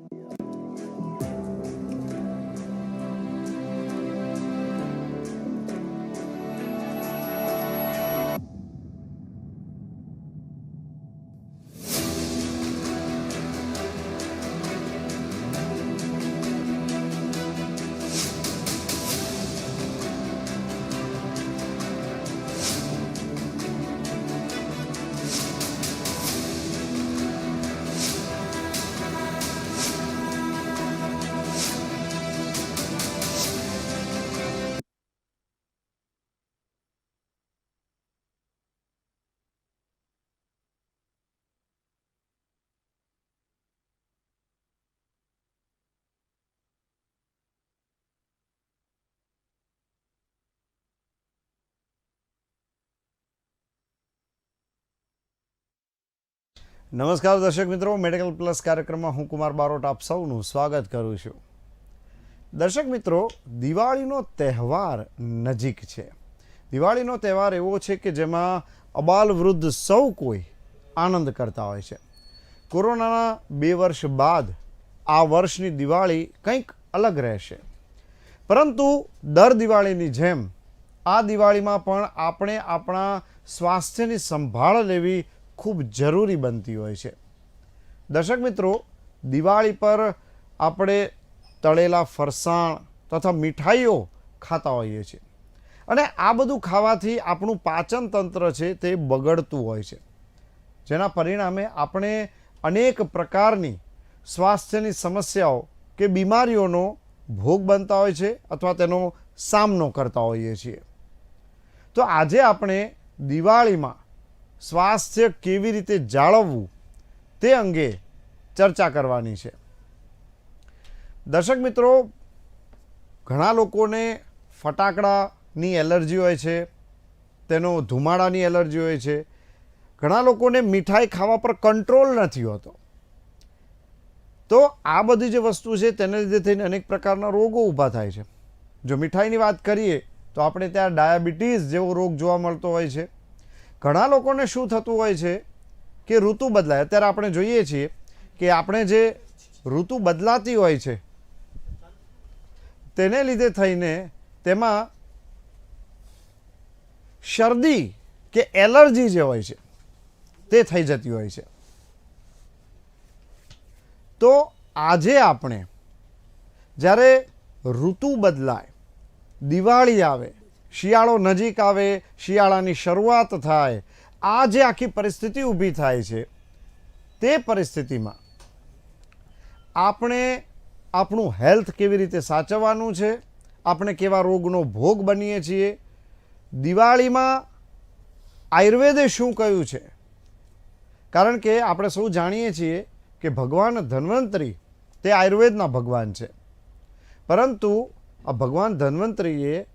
Yeah. નમસ્કાર દર્શક મિત્રો મેડિકલ પ્લસ કાર્યક્રમમાં હું કુમાર બારોટ આપ સૌનું સ્વાગત કરું છું. દર્શક મિત્રો, દિવાળીનો તહેવાર નજીક છે. દિવાળીનો તહેવાર એવો છે કે જેમાં અબાલ વૃદ્ધ સૌ કોઈ આનંદ કરતા હોય છે. કોરોનાના બે વર્ષ બાદ આ વર્ષની દિવાળી કંઈક અલગ રહેશે. પરંતુ દર દિવાળીની જેમ આ દિવાળીમાં પણ આપણે આપણા સ્વાસ્થ્યની સંભાળ લેવી ખૂબ જરૂરી બનતી હોય છે. દર્શક મિત્રો, દિવાળી પર આપણે તળેલા ફરસાણ તથા મીઠાઈઓ ખાતા હોઈએ છીએ. અને આ બધું ખાવાથી આપણું પાચન તંત્ર છે તે બગડતું હોય છે. જેના પરિણામે આપણે અનેક પ્રકારની સ્વાસ્થ્યની સમસ્યાઓ કે બીમારીઓનો ભોગ બનતા હોય છે અથવા તેનો સામનો કરતા હોઈએ છીએ. તો આજે આપણે દિવાળીમાં સ્વાસ્થ્ય કેવી રીતે જાળવવું તે અંગે ચર્ચા કરવાની છે. દર્શક મિત્રો, ઘણા લોકોને ફટાકડાની એલર્જી હોય છે, તેનો ધુમાડાની એલર્જી હોય છે. ઘણા લોકોને મીઠાઈ ખાવા પર કંટ્રોલ નથી હોતો. તો આ બધી જે વસ્તુ છે તેને લીધે થઈને અનેક પ્રકારના રોગો ઊભા થાય છે. જો મીઠાઈની વાત કરીએ તો આપણે ત્યાં ડાયાબિટીસ જેવો રોગ જોવા મળતો હોય છે. ઘણા લોકોને શું થતું હોય છે કે ઋતુ બદલાય. અત્યારે આપણે જોઈએ છીએ કે આપણે જે ઋતુ બદલાતી હોય છે, તેને લીધે થઈને તેમાં શરદી કે એલર્જી જે હોય છે, તે થઈ જતી હોય છે. તો આજે આપણે જ્યારે ઋતુ બદલાય, દિવાળી આવે શિયાળો નજીક આવે, શિયાળાની શરૂઆત થાય આ જે આખી પરિસ્થિતિ ઊભી થાય છે. તે પરિસ્થિતિમાં આપણે આપણું હેલ્થ કેવી રીતે સાચવવાનું છે, આપણે કેવા રોગનો ભોગ બનીએ છીએ, દિવાળીમાં આયુર્વેદે શું કહ્યું છે? કારણ કે આપણે સૌ જાણીએ છીએ કે ભગવાન ધન્વંતરી તે આયુર્વેદના ભગવાન છે. પરંતુ આ ભગવાન ધન્વંતરીએ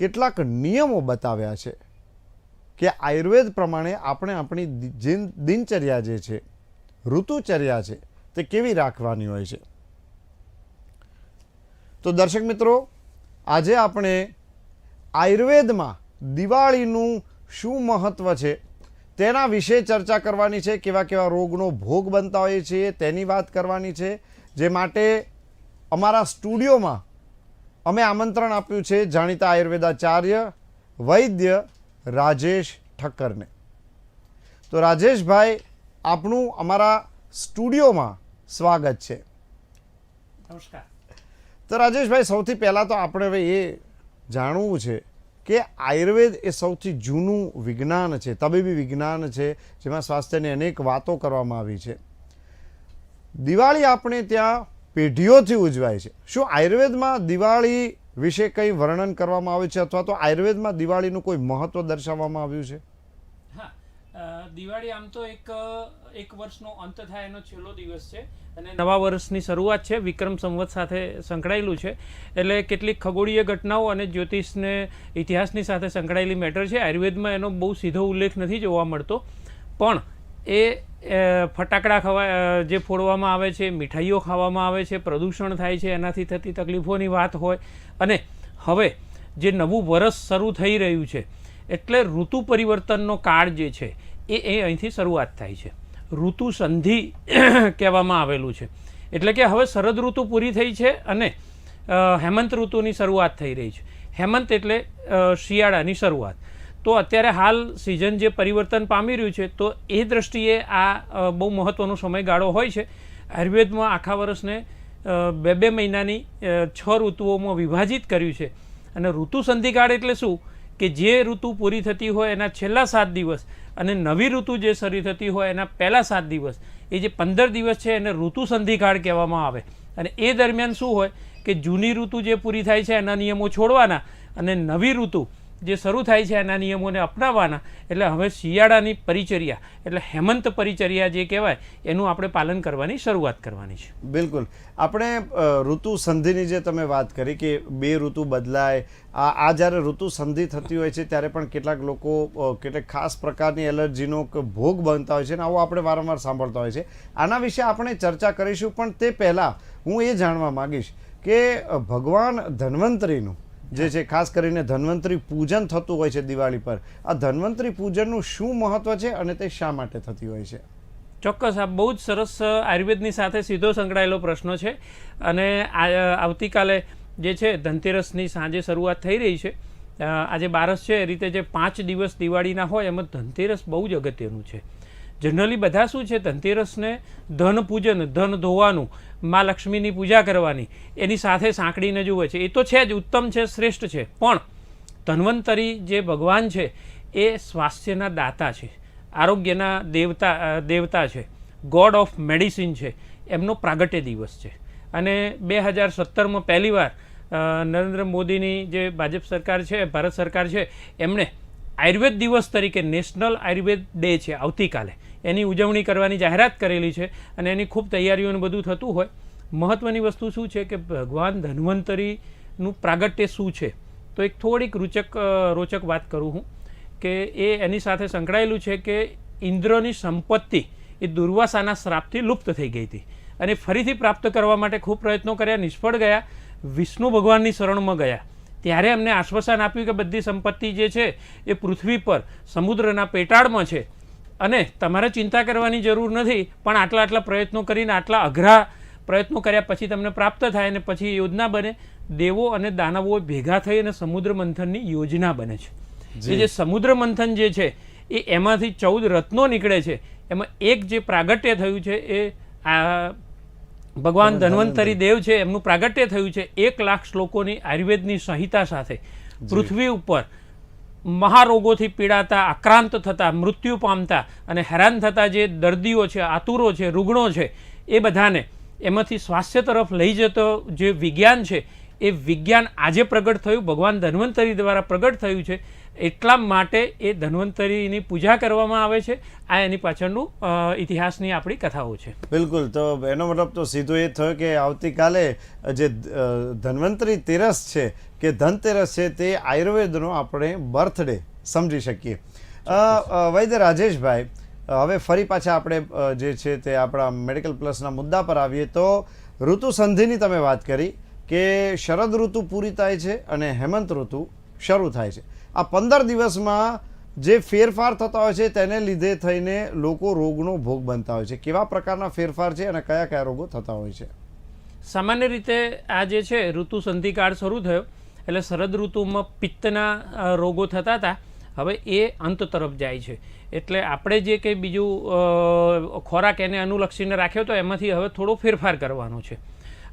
કેટલાક નિયમો બતાવ્યા છે કે આયુર્વેદ પ્રમાણે આપણે આપણી દિનચર્યા જે છે, ઋતુચર્યા છે, તે કેવી રાખવાની હોય છે. તો દર્શક મિત્રો, આજે આપણે આયુર્વેદમાં દિવાળીનું શું મહત્ત્વ છે, તેના વિશે ચર્ચા કરવાની છે, કેવા કેવા રોગનો ભોગ બનતા હોઈએ છીએ તેની વાત કરવાની છે, જે માટે અમારા સ્ટુડિયોમાં અમે આમંત્રણ આપ્યું છે જાણીતા આયુર્વેદાચાર્ય વૈદ્ય રાજેશ ઠક્કરને. તો રાજેશભાઈ આપનું અમારા સ્ટુડિયોમાં સ્વાગત છે. નમસ્કાર. તો રાજેશભાઈ સૌથી પહેલાં તો આપણે હવે એ જાણવું છે કે આયુર્વેદ એ સૌથી જૂનું વિજ્ઞાન છે તબીબી વિજ્ઞાન છે જેમાં સ્વાસ્થ્યની અનેક વાતો કરવામાં આવી છે. દિવાળી આપણે ત્યાં પેઢીઓથી ઉજવાય છે. શું આયુર્વેદમાં દિવાળી વિશે કંઈ વર્ણન કરવામાં આવે છે અથવા તો આયુર્વેદમાં દિવાળીનું કોઈ મહત્વ દર્શાવવામાં આવ્યું છે? હા દિવાળી આમ તો એક એક વર્ષનો અંત થાય એનો છેલ્લો દિવસ છે અને નવા વર્ષની શરૂઆત છે, વિક્રમ સંવત સાથે સંકળાયેલું છે. એટલે કેટલીક ખગોળીય ઘટનાઓ અને જ્યોતિષને ઇતિહાસની સાથે સંકળાયેલી મેટર છે. આયુર્વેદમાં એનો બહુ સીધો ઉલ્લેખ નથી જોવા મળતો. પણ એ ફટાકડા ખવા જે ફોડવામાં આવે છે, મીઠાઈઓ ખાવામાં આવે છે, પ્રદૂષણ થાય છે, એનાથી થતી તકલીફોની વાત હોય. અને હવે જે નવું વરસ શરૂ થઈ રહ્યું છે, એટલે ઋતુ પરિવર્તનનો કાળ જે છે, એ એ અહીંથી શરૂઆત થાય છે. ઋતુ સંધિ કહેવામાં આવેલું છે. એટલે કે હવે શરદ ઋતુ પૂરી થઈ છે અને હેમંત ઋતુની શરૂઆત થઈ રહી છે. હેમંત એટલે શિયાળાની શરૂઆત. તો અત્યારે હાલ સિઝન જે પરિવર્તન પામી રહ્યું છે, તો એ દ્રષ્ટિએ આ બહુ મહત્ત્વનો સમયગાળો હોય છે. આયુર્વેદમાં આખા વર્ષને બે બે મહિનાની છ ઋતુઓમાં વિભાજિત કર્યું છે. અને ઋતુ સંધિકાળ એટલે શું? કે જે ઋતુ પૂરી થતી હોય એના છેલ્લા સાત દિવસ અને નવી ઋતુ જે શરૂ થતી હોય એના પહેલા સાત દિવસ. એ જે પંદર દિવસ છે એને ઋતુ સંધિકાળ કહેવામાં આવે. અને એ દરમિયાન શું હોય? કે જૂની ઋતુ જે પૂરી થાય છે એના નિયમો છોડવાના અને નવી ઋતુ જે શરૂ થાય છે એના નિયમોને અપનાવવાના, એટલે હવે શિયાળાની પરિચર્યા, એટલે હેમંત પરિચર્યા જે કહેવાય, એનું આપણે પાલન કરવાની શરૂઆત કરવાની છે. બિલકુલ. આપણે ઋતુ સંધિની જે તમે વાત કરી કે બે ઋતુ બદલાય, આ આ જ્યારે ઋતુ સંધિ થતી હોય છે ત્યારે પણ કેટલાક લોકો કેટલાક ખાસ પ્રકારની એલર્જીનો ભોગ બનતા હોય છે અને આવું આપણે વારંવાર સાંભળતા હોય છે. આના વિશે આપણે ચર્ચા કરીશું, પણ તે પહેલાં હું એ જાણવા માંગીશ કે ભગવાન ધન્વંતરીનું જે છે, ખાસ કરીને ધન્વંતરી પૂજન થતું હોય છે દિવાળી પર. આ ધન્વંતરી પૂજનનું શું મહત્વ છે અને તે શા માટે થતી હોય છે? ચોક્કસ, આ બહુ જ સરસ આયુર્વેદની સાથે સીધો સંકળાયેલો પ્રશ્ન છે. અને આવતીકાલે જે છે, ધનતેરસની સાંજે શરૂઆત થઈ રહી છે. આજે બારસ છે, એ રીતે જે પાંચ દિવસ દિવાળીના હોય, એમાં ધનતેરસ બહુ જ અગત્યનું છે. જનરલી બધા શું છે? ધનતેરસને ધન પૂજન, ધન ધોવાનું, મા લક્ષ્મીની પૂજા કરવાની, એની સાથે સાંકળીને જુએ છે. એ તો છે જ, ઉત્તમ છે, શ્રેષ્ઠ છે. પણ ધન્વંતરી જે ભગવાન છે, એ સ્વાસ્થ્યના દાતા છે. આરોગ્યના દેવતા દેવતા છે. ગોડ ઓફ મેડિસિન છે. એમનો પ્રાગટ્ય દિવસ છે. અને બે હજાર સત્તરમાં પહેલીવાર નરેન્દ્ર મોદીની જે ભાજપ સરકાર છે, ભારત સરકાર છે, એમણે આયુર્વેદ દિવસ તરીકે નેશનલ આયુર્વેદ ડે છે આવતીકાલે. એની ઉજવણી કરવાની જાહેરાત કરેલી છે અને એની ખૂબ તૈયારીઓને બધું થતું હોય મહત્ત્વની વસ્તુ શું છે કે ભગવાન ધન્વંતરીનું પ્રાગટ્ય શું છે? તો એક થોડીક રૂચક રોચક વાત કરું હું કે એ એની સાથે સંકળાયેલું છે કે ઇન્દ્રની સંપત્તિ એ દુર્વાસાના શ્રાપથી લુપ્ત થઈ ગઈ હતી અને ફરીથી પ્રાપ્ત કરવા માટે ખૂબ પ્રયત્નો કર્યા, નિષ્ફળ ગયા, વિષ્ણુ ભગવાનની શરણમાં ગયા. ત્યારે એમને આશ્વાસન આપ્યું કે બધી સંપત્તિ જે છે એ પૃથ્વી પર, સમુદ્રના પેટાળમાં છે. અને તમારે ચિંતા કરવાની જરૂર નથી પણ આટલા આટલા પ્રયત્નો કરીને આટલા અઘરા પ્રયત્નો કર્યા પછી તમને પ્રાપ્ત થાય અને પછી યોજના બને. દેવો અને દાનવો ભેગા થઈ અને સમુદ્ર મંથનની યોજના બને છે. જે. જે સમુદ્ર મંથન જે છે એ એમાંથી ચૌદ રત્નો નીકળે છે. એમાં એક જે પ્રાગટ્ય થયું છે એ આ ભગવાન ધન્વંતરી. દેવ છે એમનું પ્રાગટ્ય થયું છે એક લાખ શ્લોકોની આયુર્વેદની સંહિતા સાથે. પૃથ્વી ઉપર મહારોગોથી પીડાતા, આક્રાંત થતા, મૃત્યુ પામતા અને હેરાન થતા જે દર્દીઓ છે, આતુરો છે, રૂગણો છે, એ બધાને એમાંથી સ્વાસ્થ્ય તરફ લઈ જતો જે વિજ્ઞાન છે, એ વિજ્ઞાન આજે પ્રગટ થયું, ભગવાન ધન્વંતરી દ્વારા પ્રગટ થયું છે. એટલા માટે એ ધન્વંતરીની પૂજા કરવામાં આવે છે. આ એની પાછળનું ઇતિહાસની આપણી કથાઓ છે. બિલકુલ. તો એનો મતલબ તો સીધો એ થયો કે આવતીકાલે જે ધન્વંતરી તેરસ છે કે ધનતેરસ છે તે આયુર્વેદનો આપણે બર્થડે સમજી શકીએ. વૈદ્ય રાજેશભાઈ, હવે ફરી પાછા આપણે જે છે તે આપણા મેડિકલ પ્લસના મુદ્દા પર આવીએ તો ઋતુ સંધિની તમે વાત કરી કે શરદ ઋતુ પૂરી થાય છે અને હેમંત ઋતુ શરૂ થાય છે. આ પંદર દિવસમાં જે ફેરફાર થતા હોય છે તેને લીધે થઈને લોકો રોગનો ભોગ બનતા હોય છે. કેવા પ્રકારના ફેરફાર છે અને કયા કયા રોગો થતા હોય છે? સામાન્ય રીતે આ જે છે, ઋતુ સંધિકાળ શરૂ થયો. એટલે શરદ ઋતુમાં પિત્તના રોગો થતા હતા. હવે એ અંત તરફ જાય છે. એટલે આપણે જે કંઈ બીજું ખોરાક એને અનુલક્ષીને રાખ્યો તો એમાંથી હવે થોડો ફેરફાર કરવાનો છે.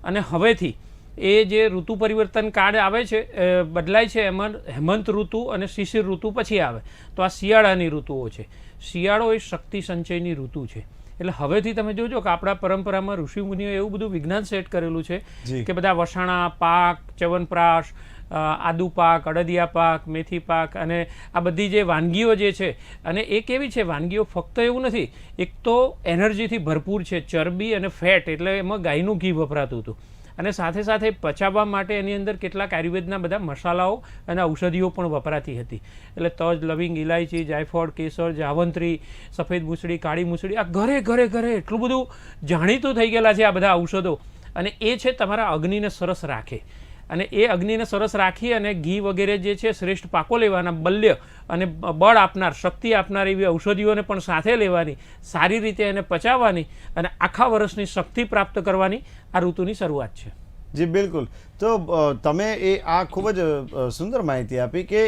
અને હવેથી એ જે ઋતુ પરિવર્તન કાળ આવે છે બદલાય છે એમાં હેમંત ઋતુ અને શિશિર ઋતુ પછી આવે. તો આ શિયાળાની ઋતુઓ છે. શિયાળો એ શક્તિ સંચયની ઋતુ છે. એટલે હવેથી તમે જોજો કે આપણા પરંપરામાં ઋષિમુનિઓ એવું બધું વિજ્ઞાન સેટ કરેલું છે કે બધા વસાણા પાક ચ્યવનપ્રાશ આદુ પાક અડદિયા પાક મેથી પાક અને આ બધી જે વાનગીઓ જે છે અને એ કેવી છે વાનગીઓ ફક્ત એવું નથી એક તો એનર્જીથી ભરપૂર છે ચરબી અને ફેટ એટલે એમાં ગાયનું ઘી વપરાતું હતું. અને સાથે સાથે પચાવવા માટે એની અંદર કેટલાક આયુર્વેદના બધા મસાલાઓ અને ઔષધિઓ પણ વપરાતી હતી. એટલે તજ, લવિંગ ઇલાયચી જાયફળ, કેસર, જાવંત્રી, સફેદ મૂસળી, કાળી મૂસળી, આ ઘરે ઘરે ઘરે એટલું બધું જાણીતું થઈ ગયેલા છે આ બધા ઔષધો. અને એ છે તમારા અગ્નિને સરસ રાખે. અને એ અગ્નિને સરસ રાખી અને ઘી વગેરે જે છે શ્રેષ્ઠ પાકો લેવાના બલ્ય અને બળ આપનાર, શક્તિ આપનાર એવી ઔષધિઓને પણ સાથે લેવાની, સારી રીતે એને પચાવવાની અને આખા વર્ષની શક્તિ પ્રાપ્ત કરવાની આ ઋતુની શરૂઆત છે. જી, બિલકુલ. તો તમે એ આ ખૂબ જ સુંદર માહિતી આપી કે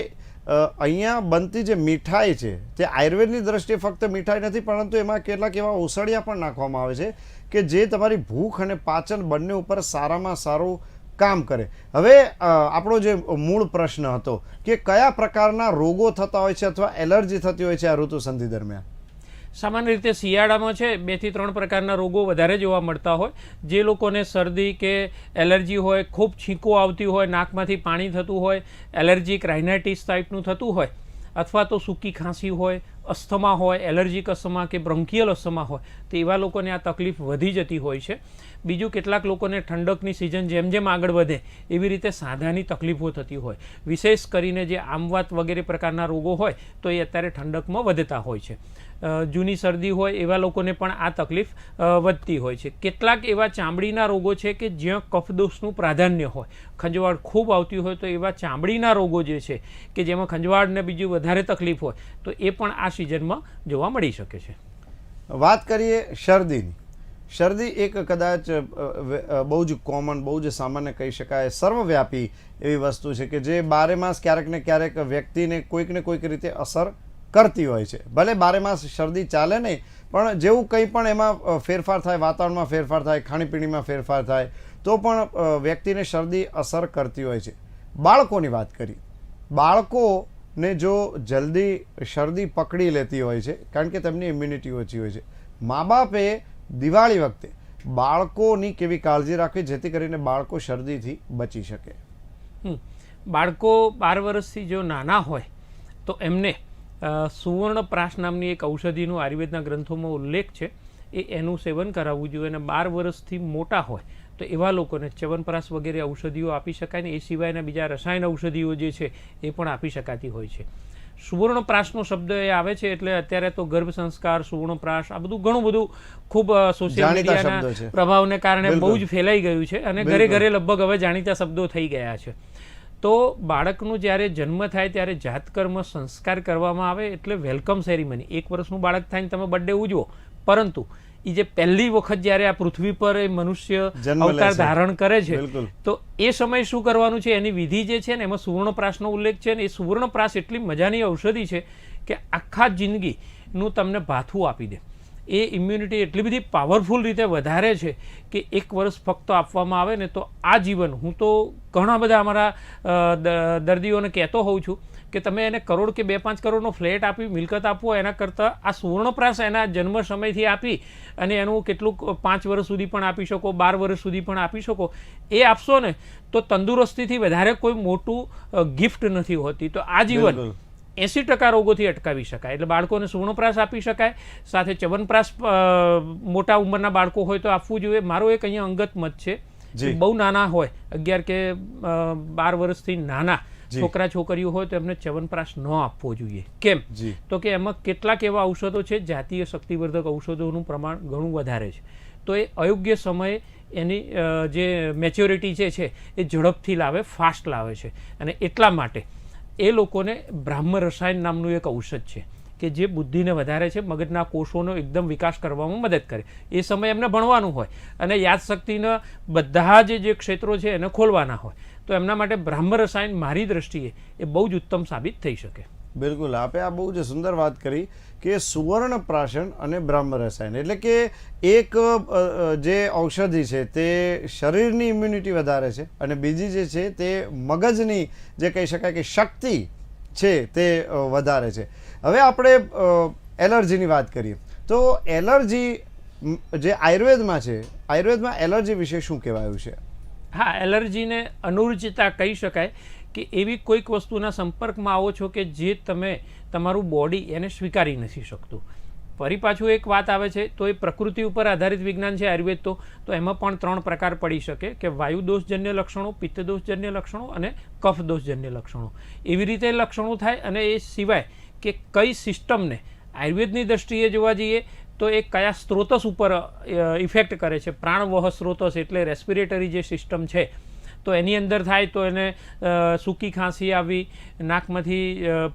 અહીંયા બનતી જે મીઠાઈ છે, તે આયુર્વેદની દ્રષ્ટિએ ફક્ત મીઠાઈ નથી, પરંતુ એમાં કેટલાક એવા ઓસડિયા પણ નાખવામાં આવે છે કે જે તમારી ભૂખ અને પાચન બંને ઉપર સારામાં સારું કામ કરે. હવે આપણો જે મૂળ પ્રશ્ન હતો કે કયા પ્રકારના રોગો થતા હોય છે અથવા એલર્જી થતી હોય છે આ ઋતુ સંધિ દરમિયાન? સામાન્ય રીતે શિયાળામાં છે, બેથી ત્રણ પ્રકારના રોગો વધારે જોવા મળતા હોય. જે લોકોને શરદી કે એલર્જી હોય, ખૂબ છીંકો આવતી હોય, નાકમાંથી પાણી થતું હોય એલર્જી ક્રાઇનાઇટિસ ટાઈપનું થતું હોય, અથવા તો સૂકી ખાંસી હોય અસ્થમા હોય, એલર્જીક અસ્થમા કે બ્રોન્કિયલ અસ્થમા હોય, તો એવા લોકોને આ તકલીફ વધી જતી હોય છે. બીજું કેટલાક લોકોને ઠંડકની સિઝન જેમ જેમ આગળ વધે, એવી રીતે સાંધાની તકલીફો થતી હોય. વિશેષ કરીને જે આમવાત વગેરે પ્રકારના રોગો હોય, તો એ અત્યારે ઠંડકમાં વધતા હોય છે. જૂની શરદી હોય, એવા લોકોને પણ આ તકલીફ વધતી હોય છે. કેટલાક એવા ચામડીના રોગો છે કે જ્યાં કફદોષનું પ્રાધાન્ય હોય. ખંજવાળ ખૂબ આવતી હોય, તો એવા ચામડીના રોગો જે છે, કે જેમાં ખંજવાળને બીજી વધારે તકલીફ હોય, તો એ પણ આ સિઝનમાં જોવા મળી શકે છે. વાત કરીએ શરદીની. શરદી એક કદાચ બહુ જ કોમન બહુ જ સામાન્ય કહી શકાય, સર્વવ્યાપી એવી વસ્તુ છે કે જે બારે માસ ક્યારેક ને ક્યારેક વ્યક્તિને કોઈક ને કોઈક રીતે અસર કરતી હોય છે. ભલે બારે માસ શરદી ચાલે નહીં, પણ જેવું કંઈ પણ એમાં ફેરફાર થાય, વાતાવરણમાં ફેરફાર થાય, ખાણીપીણીમાં ફેરફાર થાય, તો પણ વ્યક્તિને શરદી અસર કરતી હોય છે. બાળકોની વાત કરી બાળકોને જો જલ્દી શરદી પકડી લેતી હોય છે, કારણ કે તેમની ઇમ્યુનિટી ઓછી હોય છે. મા બાપે દિવાળી વખતે બાળકોની કેવી કાળજી રાખવી જેથી કરીને બાળકો શરદીથી બચી શકે. બાળકો બાર વર્ષથી જો નાના હોય, તો એમને સુવર્ણપ્રાશ નામની એક ઔષધિનું આયુર્વેદના ગ્રંથોમાં ઉલ્લેખ છે. એ એનું સેવન કરાવવું જોઈએ અને બાર વર્ષથી મોટા હોય તો એવા લોકોને ચ્યવનપ્રાશ વગેરે ઔષધિઓ આપી શકાય ને એ સિવાયના બીજા રસાયણ ઔષધિઓ જે છે એ પણ આપી શકાતી હોય છે. સુવર્ણપ્રાશનો શબ્દ એ આવે છે એટલે અત્યારે તો ગર્ભ સંસ્કાર સુવર્ણપ્રાશ આ બધું ઘણું બધું ખૂબ સોશિયલ. મીડિયાના પ્રભાવને કારણે બહુ જ ફેલાઈ ગયું છે અને ઘરે ઘરે લગભગ હવે જાણીતા શબ્દો થઈ ગયા છે. તો બાળકનું જ્યારે જન્મ થાય ત્યારે જાતકર્મ સંસ્કાર કરવામાં આવે એટલે વેલકમ સેરેમની એક વર્ષનું બાળક થાય ને તમે બર્થડે ઉજવો. પરંતુ એ જે પહેલી વખત જ્યારે આ પૃથ્વી પર એ મનુષ્ય અવતાર ધારણ કરે છે તો એ સમય શું કરવાનું છે? એની વિધિ જે છે ને એમાં સુવર્ણપ્રાશનો ઉલ્લેખ છે ને એ સુવર્ણપ્રાસ એટલી મજાની ઔષધિ છે કે આખા જિંદગીનું તમને ભાથું આપી દે. એ ઇમ્યુનિટી એટલી બધી પાવરફુલ રીતે વધારે છે કે એક વર્ષ ફક્ત આપવામાં આવે ને તો આ જીવન. હું તો ઘણા બધા અમારા દર્દીઓને કહેતો હોઉં છું કે તમે એને કરોડ કે બે પાંચ કરોડનો ફ્લેટ આપી મિલકત આપો એના કરતાં આ સુવર્ણપ્રાશ એના જન્મ સમયથી આપી અને એનું કેટલુંક પાંચ વર્ષ સુધી પણ આપી શકો બાર વર્ષ સુધી પણ આપી શકો એ આપશો ને તો તંદુરસ્તીથી વધારે કોઈ મોટું ગિફ્ટ નથી હોતી તો આ જીવન. એંસી ટકા રોગોથી અટકાવી શકાય એટલે બાળકોને સુવર્ણપ્રાસ આપી શકાય સાથે ચવનપ્રાસ મોટા ઉંમરના બાળકો હોય તો આપવું જોઈએ મારો એક અહીંયા અંગત મત છે બહુ નાના હોય અગિયાર કે બાર વર્ષથી નાના. છોકરા છોકરીઓ હોય તો એમને ચ્યવનપ્રાશ ન આપવો જોઈએ. કેમ? તો કે એમાં કેટલાક એવા ઔષધો છે જાતીય શક્તિવર્ધક ઔષધોનું પ્રમાણ ઘણું વધારે છે. તો એ અયોગ્ય સમયે એની જે મેચ્યોરિટી જે છે એ ઝડપથી લાવે ફાસ્ટ લાવે છે. અને એટલા માટે એ લોકોને બ્રાહ્મ રસાયણ નામનું એક ઔષધ છે કે જે બુદ્ધિને વધારે છે મગજના કોષોનો એકદમ વિકાસ કરવામાં મદદ કરે. એ સમયે એમને ભણવાનું હોય. અને યાદશક્તિના બધા જ જે ક્ષેત્રો છે એને ખોલવાના હોય. તો એમના માટે બ્રાહ્મ રસાયણ મારી દ્રષ્ટિએ એ બહુ જ ઉત્તમ સાબિત થઈ શકે. બિલકુલ. આપે આ બહુ જ સુંદર વાત કરી કે સુવર્ણ પ્રાશન અને બ્રહ્મ રસાયણ એટલે કે એક જે ઔષધિ છે તે શરીરની ઇમ્યુનિટી વધારે છે અને બીજી જે છે તે મગજની જે કહી શકાય કે શક્તિ છે તે વધારે છે. હવે આપણે એલર્જીની વાત કરીએ. તો એલર્જી જે આયુર્વેદમાં છે, આયુર્વેદમાં એલર્જી વિશે શું કહેવાયું છે? હા, એલર્જીને અનુરૂચિતા કહી શકાય કે એવી કોઈક વસ્તુના સંપર્કમાં આવો છો કે જે તમે તમારું બોડી એને સ્વીકારી નથી શકતું. ફરી પાછું એક વાત આવે છે, તો એ પ્રકૃતિ ઉપર આધારિત વિજ્ઞાન છે આયુર્વેદ તો તો એમાં પણ ત્રણ પ્રકાર પડી શકે કે વાયુ દોષજન્ય લક્ષણો પિત્તદોષજન્ય લક્ષણો અને કફ દોષજન્ય લક્ષણો. એવી રીતે લક્ષણો થાય અને એ સિવાય કે કઈ સિસ્ટમને આયુર્વેદની દ્રષ્ટિએ જોવા જઈએ તો એ કયા સ્ત્રોતસ ઉપર ઇફેક્ટ કરે છે? પ્રાણવહ સ્ત્રોતસ એટલે રેસ્પિરેટરી જે સિસ્ટમ છે, તો એની અંદર થાય તો એને સૂકી ખાંસી આવી, નાકમાંથી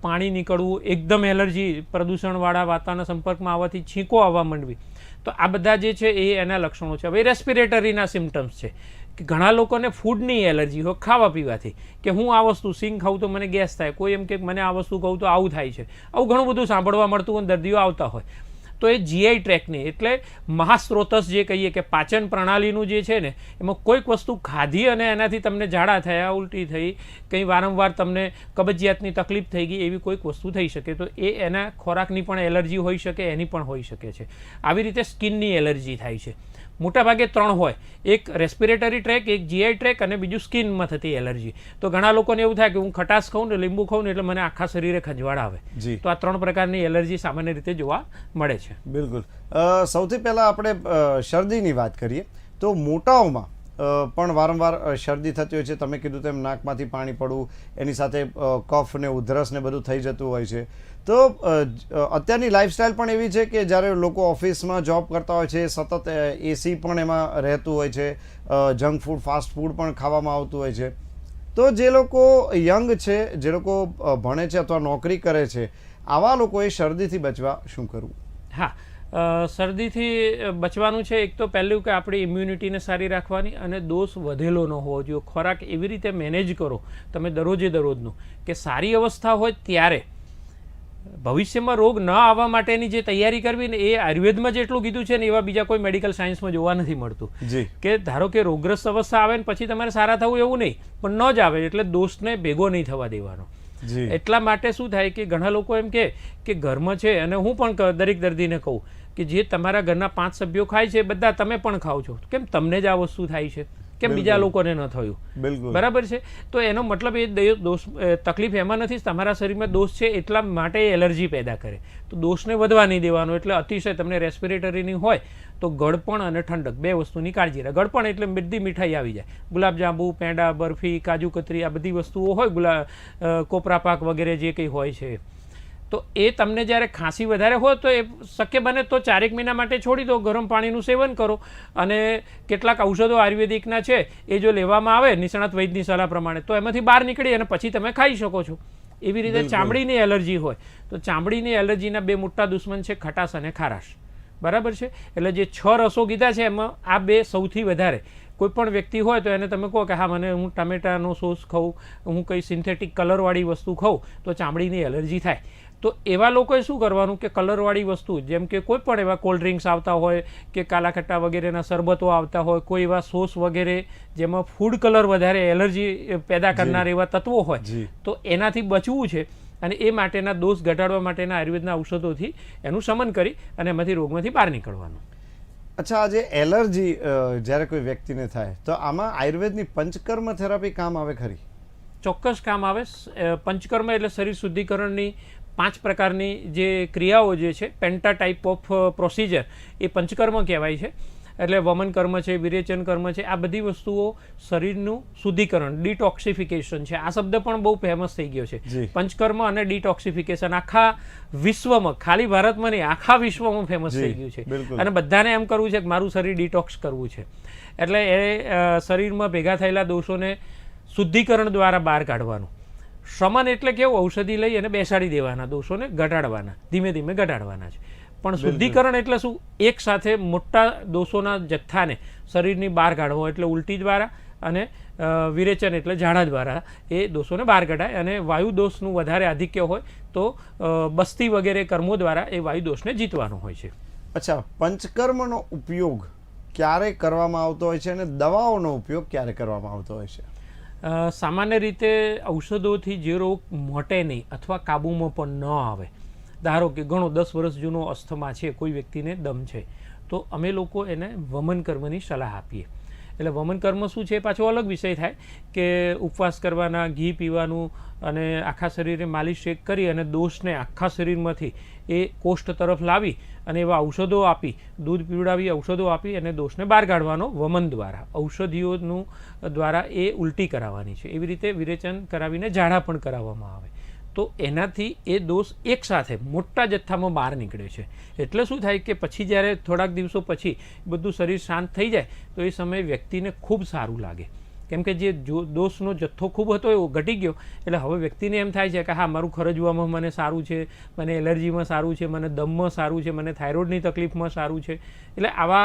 પાણી નીકળવું, એકદમ એલર્જી પ્રદૂષણવાળા વાતાના સંપર્કમાં આવવાથી છીંકો આવવા માંડવી. તો આ બધા જે છે એ એના લક્ષણો છે. હવે રેસ્પિરેટરીના સિમ્ટમ્સ છે. કે ઘણા લોકોને ફૂડની એલર્જી હોય, ખાવા પીવાથી. કે હું આ વસ્તુ સિંગ ખાઉં તો મને ગેસ થાય. કોઈ એમ કે, મને આ વસ્તુ કહું તો આવું થાય છે. આવું ઘણું બધું સાંભળવા મળતું હોય દર્દીઓ આવતા હોય. તો એ જીઆઈ ટ્રેકની એટલે મહાસ્ત્રોતસ જે કહીએ કે પાચન પ્રણાલીનું જે છે ને, એમાં કોઈક વસ્તુ ખાધી અને એનાથી તમને ઝાડા થયા, ઉલટી થઈ, કંઈ વારંવાર તમને કબજિયાતની તકલીફ થઈ ગઈ, એવી કોઈક વસ્તુ થઈ શકે, તો એ એના ખોરાકની પણ એલર્જી હોઈ શકે, એની પણ હોઈ શકે છે. આવી રીતે સ્કિનની એલર્જી થાય છે. મોટાભાગે ત્રણ હોય. એક રેસ્પિરેટરી ટ્રેક એક જીઆઈ ટ્રેક અને બીજું સ્કિનમાં થતી એલર્જી. તો ઘણા લોકોને એવું થાય કે હું ખટાશ ખાઉં ને લીંબુ ખાઉં ને એટલે મને આખા શરીરે ખંજવાળ આવે. જી. તો આ ત્રણ પ્રકારની એલર્જી સામાન્ય રીતે જોવા મળે છે. બિલકુલ. સૌથી પહેલાં આપણે શરદીની વાત કરીએ. તો મોટાઓમાં પણ વારંવાર શરદી થતી હોય છે. તમે કીધું તેમ નાકમાંથી પાણી પડવું એની સાથે કફ ને ઉધરસ ને બધું થઈ જતું હોય છે. તો અત્યારની લાઈફસ્ટાઈલ પણ એવી છે કે જ્યારે લોકો ઓફિસમાં જોબ કરતા હોય છે, સતત એસી પણ એમાં રહેતું હોય છે જંક ફૂડ ફાસ્ટ ફૂડ પણ ખાવામાં આવતું હોય છે. તો જે લોકો યંગ છે, જે લોકો ભણે છે અથવા નોકરી કરે છે, આવા લોકોએ શરદીથી બચવા શું કરવું? હા શરદીથી બચવાનું છે એક તો પહેલું કે આપણી ઇમ્યુનિટીને સારી રાખવાની અને દોષ વધેલો ન હોવો જોઈએ. ખોરાક એવી રીતે મેનેજ કરો, તમે દરરોજે દરરોજનું, કે સારી અવસ્થા હોય ત્યારે ભવિષ્યમાં રોગ ન આવવા માટેની જે તૈયારી કરવી ને એ આયુર્વેદમાં જેટલું કીધું છે ને એવા બીજા કોઈ મેડિકલ સાયન્સમાં જોવા નથી મળતું. જી. કે ધારો કે રોગગ્રસ્ત અવસ્થા આવે ને પછી તમારે સારા થવું એવું નહીં પણ ન જ આવે એટલે દોષને ભેગો નહીં થવા દેવાનો. એટલા માટે શું થાય કે ઘણા લોકો એમ કે કે ઘરમાં છે અને હું પણ દરેક દર્દીને કહું કે જે તમારા ઘરના પાંચ સભ્યો ખાય છે બધા તમે પણ ખાઓ છો. કેમ તમને જ આ વસ્તુ થાય છે? કેમ બીજા લોકોને ન થયું? બિલકુલ. બરાબર છે? તો એનો મતલબ એ દોષ તકલીફ એમાં નથી તમારા શરીરમાં દોષ છે એટલા માટે એલર્જી પેદા કરે. તો દોષને વધવા નહીં દેવાનો એટલે અતિશય તમને રેસ્પિરેટરીની હોય તો ગળપણ અને ઠંડક બે વસ્તુની કાળજી રાખે. ગળપણ એટલે બધી મીઠાઈ આવી જાય. ગુલાબજાંબુ પેંડા બરફી કાજુ કતરી આ બધી વસ્તુઓ હોય ગુલા કોપરા પાક વગેરે જે કંઈ હોય છે તો એ તમને જ્યારે ખાંસી વધારે હોય તો એ શક્ય બને તો ચારેક મહિના માટે છોડી દો ગરમ પાણીનું સેવન કરો. અને કેટલાક ઔષધો આયુર્વેદિકના છે એ જો લેવામાં આવે નિષ્ણાત વૈદ્યની સલાહ પ્રમાણે તો એમાંથી બહાર નીકળી અને પછી તમે ખાઈ શકો છો. એવી રીતે ચામડીની એલર્જી હોય. તો ચામડીની એલર્જીના બે મોટા દુશ્મન છે ખટાશ અને ખારાશ. બરાબર છે? એટલે જે છ રસો કીધા છે એમાં આ બે સૌથી વધારે. કોઈ પણ વ્યક્તિ હોય તો એને તમે કહો કે હા મને હું ટામેટાનો સોસ ખાઉં હું કંઈ સિન્થેટિક કલરવાળી વસ્તુ ખાઉં તો ચામડીની એલર્જી થાય. તો એવા લોકોએ શું કરવાનું કે કલરવાળી વસ્તુ જેમ કે કોઈ પણ એવા કોલ્ડ ડ્રિંક્સ આવતા હોય કે કાલાખટ્ટા વગેરેના શરબતો આવતા હોય કોઈ એવા સોસ વગેરે જેમાં ફૂડ કલર વધારે એલર્જી પેદા કરનાર એવા તત્વો હોય તો એનાથી બચવું છે અને એ માટેના દોષ ઘટાડવા માટેના આયુર્વેદના ઔષધોથી એનું શમન કરી અને એમાંથી રોગમાંથી બહાર નીકળવાનું. અચ્છા આજે એલર્જી જ્યારે કોઈ વ્યક્તિને થાય તો આમાં આયુર્વેદની પંચકર્મ થેરાપી કામ આવે ખરી? ચોક્કસ કામ આવે. પંચકર્મ એટલે શરીર શુદ્ધિકરણની પાંચ પ્રકારની જે ક્રિયાઓ જે છે પેન્ટા ટાઈપ ઓફ પ્રોસિજર એ પંચકર્મ કહેવાય છે. એટલે વમન કર્મ છે વિરેચન કર્મ છે આ બધી વસ્તુઓ શરીરનું શુદ્ધિકરણ ડિટોક્સિફિકેશન છે. આ શબ્દ પણ બહુ ફેમસ થઈ ગયો છે. પંચકર્મ અને ડિટોક્સિફિકેશન આખા વિશ્વમાં ખાલી ભારતમાં નહીં આખા વિશ્વમાં ફેમસ થઈ ગયું છે. અને બધાને એમ કરવું છે કે મારું શરીર ડિટોક્સ કરવું છે. એટલે એ શરીરમાં ભેગા થયેલા દોષોને શુદ્ધિકરણ દ્વારા બહાર કાઢવાનું. શમન એટલે કેવું ઔષધિ લઈ અને બેસાડી દેવાના દોષોને ઘટાડવાના ધીમે ધીમે ઘટાડવાના છે. પણ શુદ્ધિકરણ એટલે શું? એક સાથે મોટા દોષોના જથ્થાને શરીરની બહાર કાઢવો એટલે ઉલટી દ્વારા અને વિરેચન એટલે ઝાડા દ્વારા એ દોષોને બહાર કઢાય અને વાયુ દોષનું વધારે આધિક્ય હોય તો બસ્તી વગેરે કર્મો દ્વારા એ વાયુ દોષને જીતવાનું હોય છે. અચ્છા પંચકર્મનો ઉપયોગ ક્યારે કરવામાં આવતો હોય છે અને દવાઓનો ઉપયોગ ક્યારે કરવામાં આવતો હોય છે? સામાન્ય રીતે ઔષધોથી જે રોગ મોટે નહીં અથવા કાબૂમાં પણ ન આવે. ધારો કે ઘણો દસ વર્ષ જૂનો અસ્થમા છે, કોઈ વ્યક્તિને દમ છે, તો અમે લોકો એને વમન કર્મની સલાહ આપીએ. એટલે વમન કર્મ શું છે પાછો અલગ વિષય થાય કે ઉપવાસ કરવાના, ઘી પીવાનું અને આખા શરીરે માલિશ શેક કરી અને દોષને આખા શરીરમાંથી એ કોષ્ઠ તરફ લાવી અને એવા ઔષધો આપી, દૂધ પીવડાવી ઔષધો આપી અને દોષને બહાર કાઢવાનો વમન દ્વારા, ઔષધિઓનું દ્વારા એ ઉલટી કરાવવાની છે. એવી રીતે વિરેચન કરાવીને ઝાડા પણ કરાવવામાં આવે. તો એનાથી એ દોષ એકસાથે મોટા જથ્થામાં બહાર નીકળે છે. એટલે શું થાય કે પછી જ્યારે થોડાક દિવસો પછી બધું શરીર શાંત થઈ જાય, તો એ સમયે વ્યક્તિને ખૂબ સારું લાગે. કેમ કે જે દોષનો જથ્થો ખૂબ હતો એવો ઘટી ગયો. એટલે હવે વ્યક્તિને એમ થાય છે કે હા, મારું ખરજવામાં મને સારું છે, મને એલર્જીમાં સારું છે, મને દમમાં સારું છે, મને થાઇરોઇડની તકલીફમાં સારું છે. એટલે આવા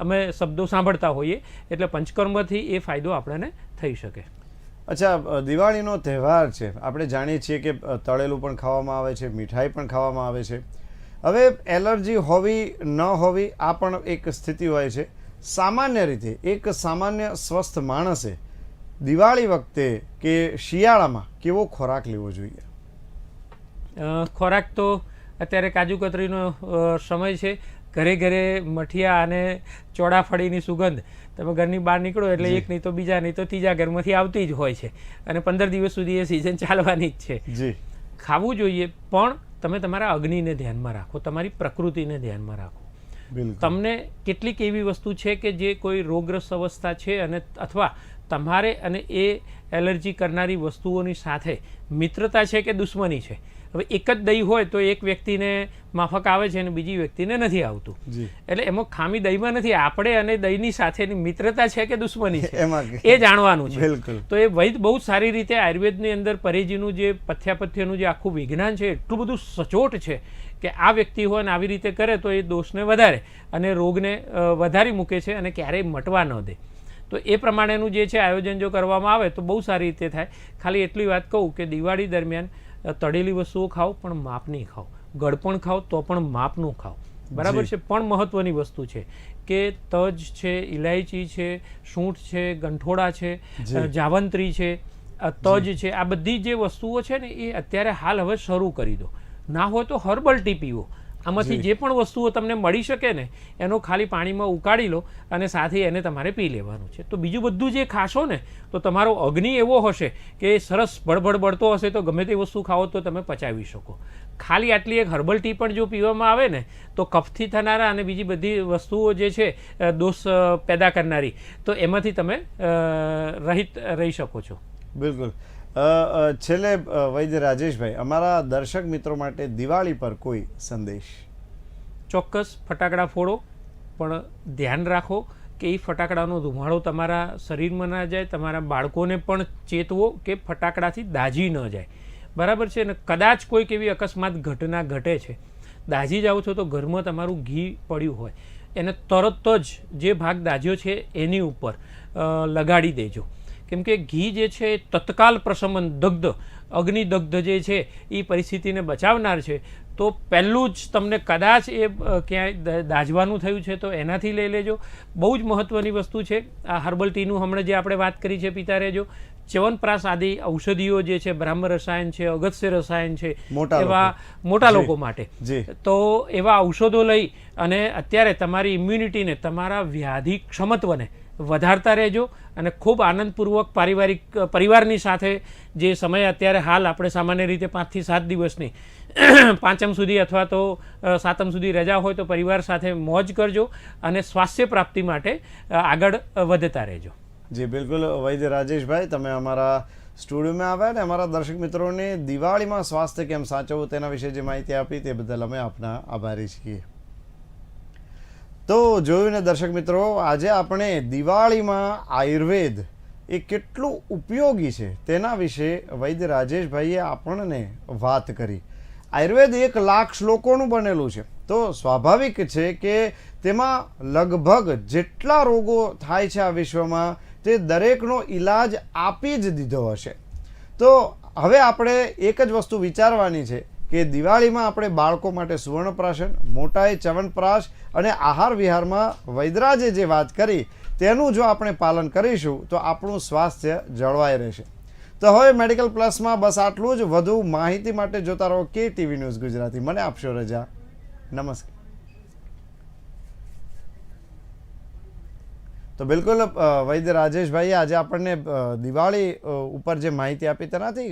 અમે શબ્દો સાંભળતા હોઈએ. એટલે પંચકર્મથી એ ફાયદો આપણને થઈ શકે. અચ્છા દિવાળીનો તહેવાર છે. આપણે જાણીએ છીએ કે તળેલું પણ ખાવામાં આવે છે, મીઠાઈ પણ ખાવામાં આવે છે. હવે એલર્જી હોવી, ન હોવી આ પણ એક સ્થિતિ હોય છે. સામાન્ય રીતે એક સામાન્ય સ્વસ્થ માણસે દિવાળી વખતે કે શિયાળામાં કેવો ખોરાક લેવો જોઈએ? ખોરાક તો અત્યારે કાજુ કતરીનો સમય છે. ઘરે ઘરે મઠિયા અને ચોળાફળીની સુગંધ. તમે ઘરની બહાર નીકળો એટલે એક નહીં તો બીજા નહીં તો ત્રીજા ઘરમાંથી આવતી જ હોય છે. અને પંદર દિવસ સુધી એ સિઝન ચાલવાની જ છે. જી. ખાવું જોઈએ પણ તમે તમારા અગ્નિને ધ્યાનમાં રાખો તમારી પ્રકૃતિને ધ્યાનમાં રાખો. તમને કેટલીક એવી વસ્તુ છે કે જે કોઈ રોગગ્રસ્ત અવસ્થા છે અને અથવા તમારે અને એ એલર્જી કરનારી વસ્તુઓની સાથે મિત્રતા છે કે દુશ્મની છે? હવે એક જ દહીં હોય તો એક વ્યક્તિને માફક આવે છે અને બીજી વ્યક્તિને નથી આવતું. એટલે એમાં ખામી દહીંમાં નથી આપણે અને દહીંની સાથેની મિત્રતા છે કે દુશ્મની છે? એ જાણવાનું છે. તો એ વૈદ બહુ સારી રીતે આયુર્વેદની અંદર પરેજીનું જે પથ્યાપથ્યનું જે આખું વિજ્ઞાન છે એટલું બધું સચોટ છે કે આ વ્યક્તિ હોય ને આવી રીતે કરે તો એ દોષને વધારે અને રોગને વધારી મૂકે છે અને ક્યારેય મટવા ન દે. તો એ પ્રમાણેનું જે છે આયોજન જો કરવામાં આવે તો બહુ સારી રીતે થાય. ખાલી એટલી વાત કહું કે દિવાળી દરમિયાન તળેલી વસ્તુઓ ખાઓ પણ માપની ખાઓ. ગળપણ ખાઓ તો પણ માપનું ખાઓ. બરાબર છે? પણ મહત્વની વસ્તુ છે કે તજ છે ઇલાયચી છે સૂંઠ છે ગંઠોડા છે જાવંત્રી છે તજ છે આ બધી જે વસ્તુઓ છે ને એ અત્યારે હાલ હવે શરૂ કરી દો. ના હોય તો હર્બલ ટી પીવો. આમાંથી જે. પણ વસ્તુઓ તમને મળી શકે ને એનો ખાલી પાણીમાં ઉકાળી લો અને સાથે એને તમારે પી લેવાનું છે. તો બીજું બધું જે ખાશો ને તો તમારો અગ્નિ એવો હશે કે સરસ બળબડ બળતો હશે તો ગમે તે વસ્તુ ખાઓ તો તમે પચાવી શકો. ખાલી આટલી એક હર્બલ ટી પણ જો પીવામાં આવે ને તો કફથી થનારા અને બીજી બધી વસ્તુઓ જે છે દોષ પેદા કરનારી તો એમાંથી તમે રહિત રહી શકો છો. બિલકુલ. છેલ્લે વૈદ્ય રાજેશભાઈ, અમારા દર્શક મિત્રો માટે દિવાળી પર કોઈ સંદેશ? ચોક્કસ ફટાકડા ફોડો, પણ ધ્યાન રાખો કે એ ફટાકડાનો ધુમાડો તમારા શરીરમાં ના જાય, તમારા બાળકોને પણ ચેતવો કે ફટાકડાથી દાજી ન જાય. બરાબર છે? ને કદાચ કોઈક એવી અકસ્માત ઘટના ઘટે છે. દાઝી જાઓ છો તો ઘરમાં તમારું ઘી પડ્યું હોય. એને તરત જ જે ભાગ દાજ્યો છે એની ઉપર લગાડી દેજો. કેમ કે ઘી જે છે તત્કાલ પ્રશમન દગ્ધ અગ્નિદગ્ધ જે છે એ પરિસ્થિતિને બચાવનાર છે. તો પહેલું જ તમને કદાચ એ ક્યાંય દાજવાનું થયું છે તો એનાથી લઈ લેજો. બહુ જ મહત્ત્વની વસ્તુ છે. આ હર્બલ ટીનું હમણાં જે આપણે વાત કરી છે પીતા રહેજો ચ્યવનપ્રાસ આદિ ઔષધિઓ જે છે બ્રહ્મ રસાયણ છે અગત્ય રસાયણ છે એવા મોટા લોકો માટે. તો એવા ઔષધો લઈ અને અત્યારે તમારી ઇમ્યુનિટીને તમારા વ્યાધિ ક્ષમત્વને વધારતા રહેજો અને ખૂબ આનંદપૂર્વક પારિવારિક, પરિવારની સાથે જે સમય અત્યારે હાલ આપણે સામાન્ય રીતે પાંચથી સાત દિવસની પાંચમ સુધી અથવા તો સાતમ સુધી રજા હોય તો પરિવાર સાથે મોજ કરજો અને સ્વાસ્થ્ય પ્રાપ્તિ માટે આગળ વધતા રહેજો. જી, બિલકુલ. વૈદ્ય રાજેશભાઈ, તમે અમારા સ્ટુડિયોમાં આવ્યા ને અમારા દર્શક મિત્રોને દિવાળીમાં સ્વાસ્થ્ય કેમ સાચવવું તેના વિશે જે માહિતી આપી તે બદલ અમે આપના આભારી છીએ. તો જોયું દર્શક મિત્રો, આજે આપણે દિવાળીમાં આયુર્વેદ એ કેટલું ઉપયોગી છે તેના વિશે વૈદ્ય રાજેશભાઈએ આપણને વાત કરી. આયુર્વેદ એક લાખ શ્લોકોનું બનેલું છે. તો સ્વાભાવિક છે કે તેમાં લગભગ જેટલા રોગો થાય છે આ વિશ્વમાં, તે દરેકનો ઈલાજ આપી જ દીધો હશે. તો હવે આપણે એક જ વસ્તુ વિચારવાની છે. કે દિવાળીમાં આપણે બાળકો માટે સુવર્ણપ્રાશન, મોટાએ ચવનપ્રાશ અને આહાર વિહારમાં વૈદરાજે જે વાત કરી, તેનું જો આપણે પાલન કરીશું, તો આપણું સ્વાસ્થ્ય જળવાઈ રહેશે. તો હવે મેડિકલ પ્લસમાં બસ આટલું જ. વધુ માહિતી માટે જોતા રહો કે ટીવી ન્યૂઝ ગુજરાતી. મને આપશો રજા. નમસ્કાર. તો બિલકુલ વૈદ્ય રાજેશભાઈએ આજે આપણને દિવાળી ઉપર જે માહિતી આપી તેનાથી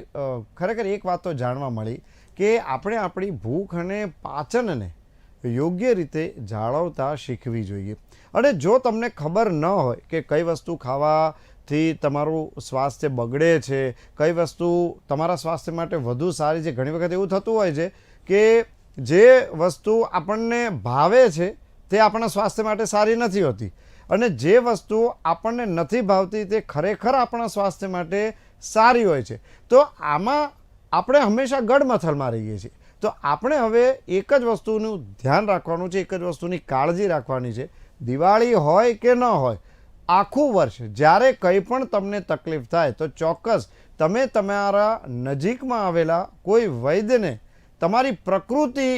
ખરેખર એક વાત તો જાણવા મળી. કે આપણે આપણી ભૂખ અને પાચનને યોગ્ય રીતે જાળવતા શીખવી જોઈએ. અને જો તમને ખબર ન હોય કે કઈ વસ્તુ ખાવાથી તમારું સ્વાસ્થ્ય બગડે છે, કઈ વસ્તુ તમારા સ્વાસ્થ્ય માટે વધુ સારી છે, ઘણી વખત એવું થતું હોય છે કે જે વસ્તુ આપણને ભાવે છે તે આપણા સ્વાસ્થ્ય માટે સારી નથી હોતી. અને જે વસ્તુ આપણને નથી ભાવતી તે ખરેખર આપણા સ્વાસ્થ્ય માટે સારી હોય છે. તો આમાં આપણે હંમેશા ગઢમથલમાં રહીએ છીએ. તો આપણે હવે એક જ વસ્તુનું ધ્યાન રાખવાનું છે, એક જ વસ્તુની કાળજી રાખવાની છે. દિવાળી હોય કે ન હોય, આખું વર્ષ જ્યારે કંઈ પણ તમને તકલીફ થાય, તો ચોક્કસ તમે તમારા નજીકમાં આવેલા કોઈ વૈદ્યને તમારી પ્રકૃતિ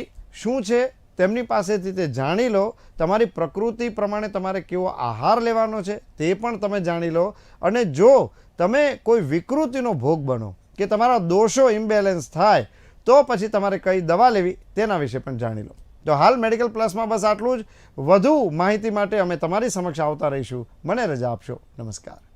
શું છે તેમની પાસેથી તે જાણી લો. તમારી પ્રકૃતિ પ્રમાણે તમારે કેવો આહાર લેવાનો છે તે પણ તમે જાણી લો. અને જો તમે કોઈ વિકૃતિનો ભોગ બનો કે તમારા દોષો ઇમ્બેલેન્સ થાય, તો પછી તમારે કઈ દવા લેવી તેના વિશે પણ જાણી લો. તો હાલ મેડિકલ પ્લસમાં બસ આટલું જ. વધુ માહિતી માટે અમે તમારી સમક્ષ આવતા રહીશું. મને રજા આપશો. નમસ્કાર.